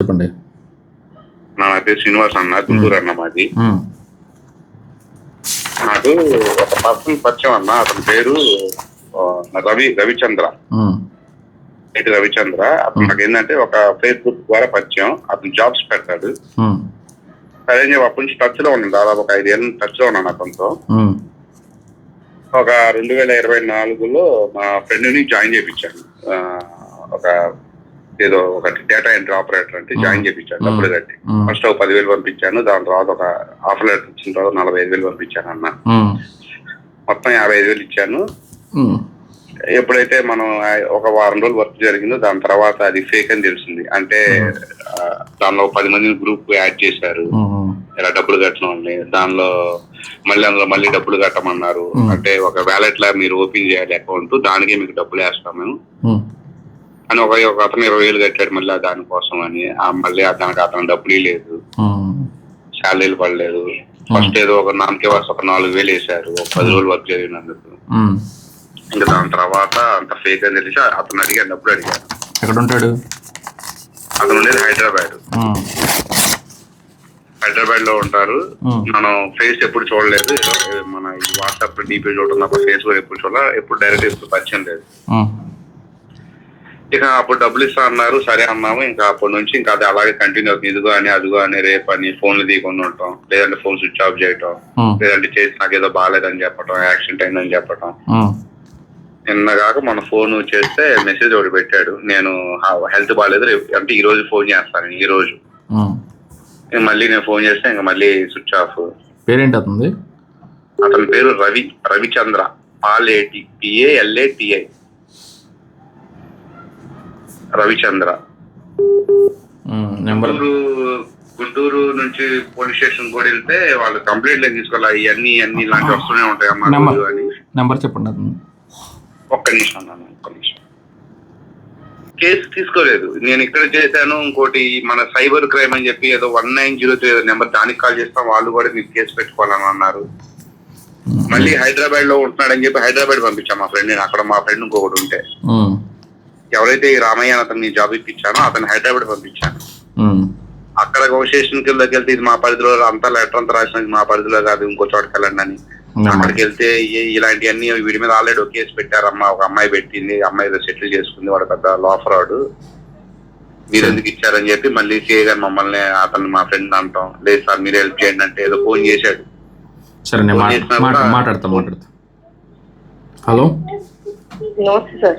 చెప్పండి. నా పేరు శ్రీనివాస్ అన్న గుంటూరు అన్న మాది. నాకు ఒక పర్సన్ పరిచయం అన్న అతని పేరు రవి రవిచంద్ర. రవిచంద్ర. అతను నాకు ఏంటంటే ఒక ఫేస్బుక్ ద్వారా పరిచయం. అతను జాబ్స్ పెడతాడు. సరే చెప్పి అప్పటి నుంచి టచ్లో ఉన్నాను. దాదాపు ఒక ఐదేళ్ళు టచ్లో ఉన్నాను అతనితో ఒక రెండు వేల ఇరవై నాలుగులో మా ఫ్రెండ్ని జాయిన్ చేయించాను ఒక ఏదో ఒక డేటా ఎంట్రీ ఆపరేటర్ అంటే జాయిన్ చేయించాను డబ్బులు కట్టి. ఫస్ట్ ఒక పదివేలు పంపించాను. దాని తర్వాత ఒక ఆఫర్ లెటర్ ఇచ్చిన తర్వాత నలభై ఐదు వేలు పంపించాను అన్న. మొత్తం యాభై ఐదు వేలు ఇచ్చాను. ఎప్పుడైతే మనం ఒక వారం రోజులు వర్క్ జరిగిందో దాని తర్వాత అది ఫేక్ అని తెలిసింది. అంటే దానిలో పది మందిని గ్రూప్ యాడ్ చేశారు. ఇలా డబ్బులు కట్టడం దానిలో మళ్ళీ అందులో మళ్ళీ డబ్బులు కట్టమన్నారు. అంటే ఒక వ్యాలెట్ లా మీరు ఓపెన్ చేయాలి అకౌంట్ దానికి మీకు డబ్బులు వేస్తాం మేము. అని ఒక ఒక అతను ఇరవై వేలు కట్టాడు మళ్ళీ దానికోసం అని. ఆ మళ్ళీ ఆ దానికి అతను డబ్బులు లేదు శాలరీలు పడలేదు. ఫస్ట్ ఏదో ఒక నామకే వాసు ఒక నాలుగు వేలు వేశారు. ఒక పది రోజులు వర్క్ ఉమ్. ఇంకా దాని తర్వాత అంత ఫేక్ అని తెలిసి అతను అడిగాను డబ్బులు అడిగాను ఎక్కడ ఉంటాడు అతను ఉండేది హైదరాబాద్. హైదరాబాద్లో ఉంటారు. మనం ఫేస్ ఎప్పుడు చూడలేదు. మన వాట్సాప్ డీపీ చూడటం తప్ప ఫేస్ కూడా ఎప్పుడు చూడాల? ఎప్పుడు డైరెక్ట్ ఎప్పుడు పరిచయం లేదు. ఇక అప్పుడు డబ్బులు ఇస్తా అన్నారు. సరే అన్నాము. ఇంకా అప్పటి నుంచి ఇంకా అది అలాగే కంటిన్యూ అవుతుంది. ఇదిగో అని అదిగో అని రేపు అని ఫోన్లు తీయకుండా ఉంటాం. లేదంటే ఫోన్ స్విచ్ ఆఫ్ చేయటం. లేదంటే చేసి నాకు ఏదో బాగాలేదని చెప్పటం యాక్సిడెంట్ అయిందని చెప్పటం. నిన్న కాక మన ఫోన్ చేస్తే మెసేజ్ ఒకటి పెట్టాడు. నేను హెల్త్ బాగాలేదు. రేపు అంటే ఈ రోజు ఫోన్ చేస్తాను ఈ రోజు. మళ్ళీ నేను ఫోన్ చేస్తే ఇంకా మళ్ళీ స్విచ్ ఆఫ్ పేరేంటి అతని పేరు రవి రవిచంద్ర. పాలేటి పిఏఎల్ఏటిఐ రవిచంద్ర. గుంటూరు గుంటూరు నుంచి పోలీస్ స్టేషన్ కూడా వెళ్తే వాళ్ళు కంప్లైంట్ లేదు తీసుకోవాలి? ఇవన్నీ అన్ని ఇలాంటివి వస్తూనే ఉంటాయి అమ్మా నెంబర్. రోజు అని. నెంబర్ చెప్పండి ఒక్క నిమిషం అన్నాను ఒక్క నిమిషం. కేసు తీసుకోలేదు. నేను ఇక్కడ చేశాను ఇంకోటి మన సైబర్ క్రైమ్ అని చెప్పి ఏదో one nine zero three number దానికి కాల్ చేస్తాం వాళ్ళు కూడా మీకు కేసు పెట్టుకోవాలని అన్నారు. మళ్ళీ హైదరాబాద్లో ఉంటున్నాడని చెప్పి హైదరాబాద్ పంపించాం మా ఫ్రెండ్. అక్కడ మా ఫ్రెండ్ ఇంకొకటి ఉంటే. ఎవరైతే ఈ రామయ్య అని అతన్ని జాబ్ ఇప్పించానో అతను హైదరాబాద్ పంపించాను అక్కడ ఒక స్టేషన్కి వెళ్తే ఇది మా పరిధిలో అంతా లెటర్ అంతా రాసినది మా పరిధిలో కాదు ఇంకో చోటకి వెళ్ళండి అని. అక్కడికి వెళ్తే ఇలాంటివన్నీ వీడి మీద ఆల్రెడీ ఒక కేసు పెట్టారమ్మా ఒక అమ్మాయి పెట్టింది. అమ్మాయి సెటిల్ చేసుకుంది. వాడు పెద్ద లా ఫ్రాడ్ మీరు ఎందుకు ఇచ్చారని చెప్పి మళ్ళీ సిఐ గారు మమ్మల్ని అతను మా ఫ్రెండ్ అంటాం. లేదు సార్ మీరు హెల్ప్ చేయండి అంటే ఏదో ఫోన్ చేశాడు. సరే నేను మాట్లాడతా మాట్లాడతా. హలో? నమస్తే సార్.